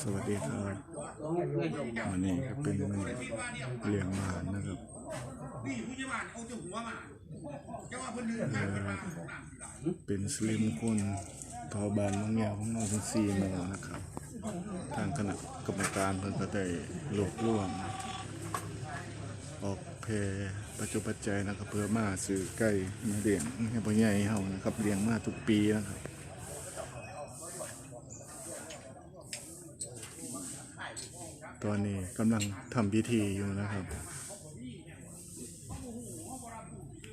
สวัสดีครับวันนี้ก็เป็นเลี้ยงหมานะครับนี่ผู้ใหญ่บ้านเอาเจ้าหัวมาจ้าว่าเพิ่นเพิ่นมาน้ำสิไหลเป็นสลิมคนเผาบานบางอย่างของน้องทั้งสี่โมงนะครับ ทางคณะกรรมการเพิ่นก็ได้รวบรวมออก เพปัจจุบัจยนะครับเพื่อมาซื้อไก่มาเลี้ยงให้พ่อใหญ่เฮานะครับเลี้ยงมาทุกปีนะครับตอนนี้กำลังทำพิธีอยู่นะครับ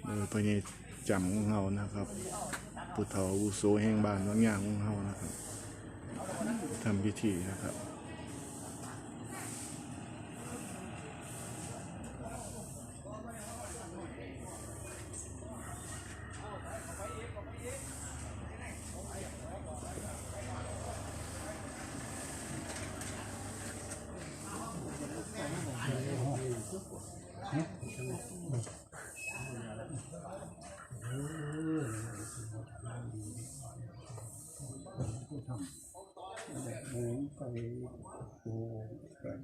โดยพระเนตรจำของเฮานะครับปุถาวุโสแห่งบ้านบางยางของเฮานะครับทำพิธีนะครับ ไปโอ้แบบ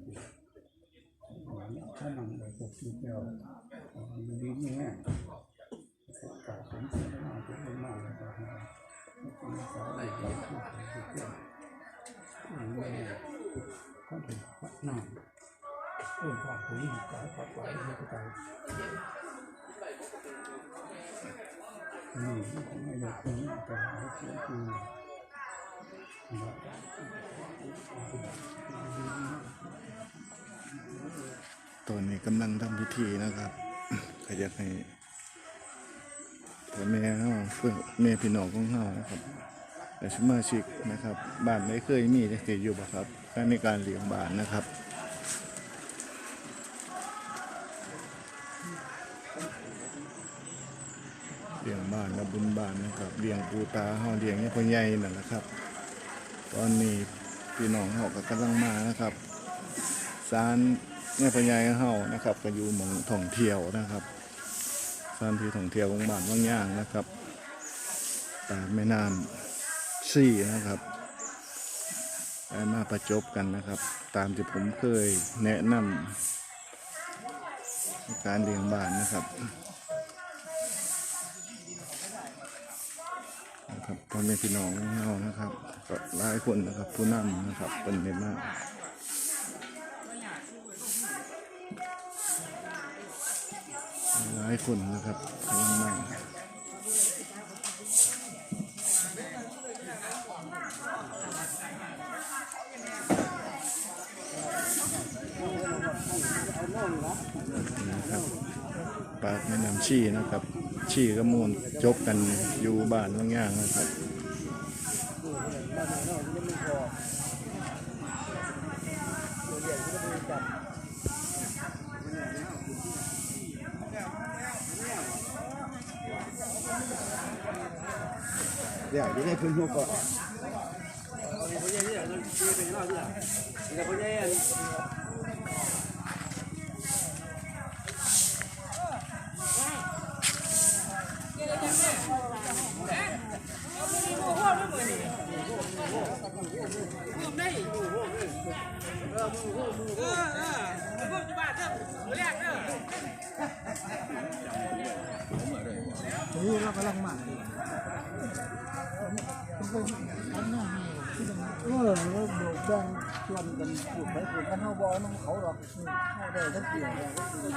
หวานถ้านังแบบตกทีเดียวมันดีนี่แน่กาผมเสียมากจะไม่มากเลยนะไม่ต้องสาวอะไรที่ที่ที่ที่นี่ก็ถึงวัดน้ำเออความผู้หญิงกายปัดไว้ไม่ก็ไปนี่ผมไม่อยากเป็นแต่ให้เสียคือ ตอนนี้กำลังทำพิธีนะครับก็อยากให้พ่อแม่เฮาเพื่อแม่พี่น้องของเฮานะครับและสมาชิกนะครับ บ้านไม่เคยมีจะเคยอยู่บ่ครับการในการเลี้ยงบ้านนะครับเลี้ยงบ้านและบุญบ้านนะครับเลี้ยงปูตาเฮาเลี้ยงเนี่ยพ่อใหญ่นั่นแหละครับ ตอนนี้ พี่น้องเฮาก็กำลังมานะครับศาลเนี่พ่อใหญ่เฮานะครับ ก็อยู่หมองท่องเที่ยวนะครับสถานที่ท่องเที่ยวของบ้านว่างย่างนะครับตามแม่น้ำซี่นะครับได้มาประจบกันนะครับ ตามที่ผมเคยแนะนำในการเลี้ยงบ้านนะครับ นะครับพ่อแม่พี่น้องเรานะครับก็หลายคนนะครับ ผู้นำนะครับเป็นเมมากหลายคนนะครับกำลังมานะครับ ปากแม่น้ำชีนะครับ ชีก็มูลจบกันอยู่บ้านบางอย่างนะครับเดี๋ยวจะได้ขึ้นหัวก่อน นี่เรากำลังมาเออเราโดดแดงชวนกันพูดไปพูดกันเขาบอน้องเขาหรอกเขาได้ทั้งเปลี่ยนเลยก็คือ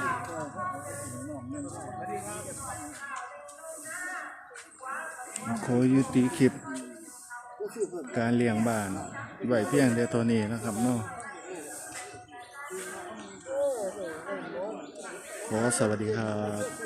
น้องนั่นขอยุติคลิป การเลี้ยงบ้านไหวเพียงเดียวเท่านี้นะครับเนาะ ขอสวัสดีครับ